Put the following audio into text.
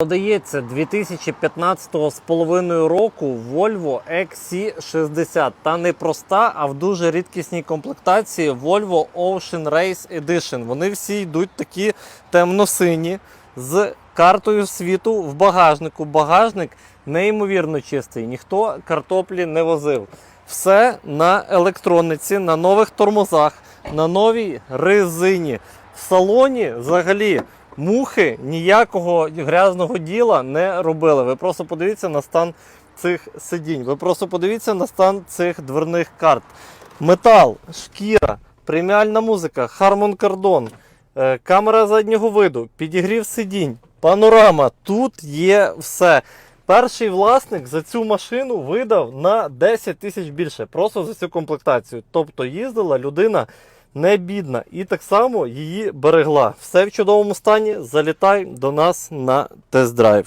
Подається 2015 з половиною року Volvo XC60. Та не проста, а в дуже рідкісній комплектації Volvo Ocean Race Edition. Вони всі йдуть такі темно-сині з картою світу в багажнику. Багажник неймовірно чистий. Ніхто картоплі не возив. Все на електрониці, на нових тормозах, на новій резині. В салоні взагалі мухи ніякого грязного діла не робили. Ви просто подивіться на стан цих сидінь. Ви просто подивіться на стан цих дверних карт. Метал, шкіра, преміальна музика, Harman Kardon, е, камера заднього виду, підігрів сидінь, панорама. Тут є все. Перший власник за цю машину видав на 10 тисяч більше, просто за цю комплектацію. Тобто їздила людина не бідна і так само її берегла. Все в чудовому стані. Залітай до нас на тест-драйв.